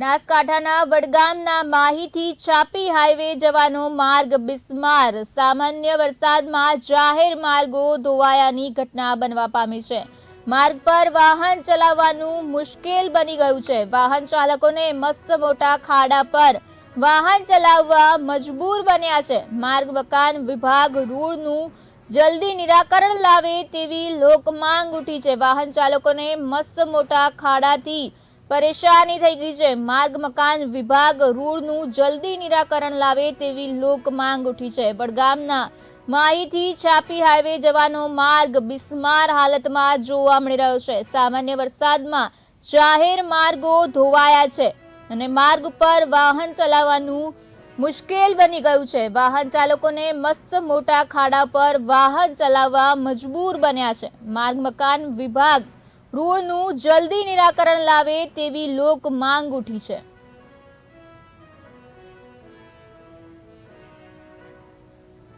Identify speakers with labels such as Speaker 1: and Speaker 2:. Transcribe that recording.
Speaker 1: બનાસકાંઠાના વડગામના માહીથી છાપી હાઈવે જવાનો માર્ગ બિસ્માર. સામાન્ય વરસાદમાં જાહેર માર્ગો ધોવાયાની ઘટના બનવા પામી છે. માર્ગ પર વાહન ચલાવવાનું મુશ્કેલ બની ગયું છે. વાહન ચાલકોને મસ્ત મોટા ખાડા પર વાહન ચલાવવા મજબૂર બન્યા છે. માર્ગ મકાન વિભાગ રૂળનું જલ્દી નિરાકરણ લાવે તેવી લોકમાંગ ઉઠી છે. વાહન ચાલકોને મસ્ત મોટા ખાડાથી પરેશાની થઈ ગઈ છે. માર્ગ, મકાન વિભાગ રૂળનું જલ્દી નિરાકરણ લાવે તેવી લોક માંગ ઉઠી છે. બડગામના માહીથી છાપી હાઈવે જવાનો માર્ગ બિસ્માર હાલતમાં જોવા મળી રહ્યો છે. સામાન્ય વરસાદમાં જાહેર માર્ગો ધોવાયા છે અને માર્ગ પર વાહન ચલાવવાનું મુશ્કેલ બની ગયું છે. વાહન ચાલકોને મસ્ત મોટા ખાડા પર વાહન ચલાવવા મજબૂર બન્યા છે. માર્ગ, મકાન વિભાગ રૂળનું જલ્દી નિરાકરણ લાવે તેવી લોક માંગ ઉઠી છે.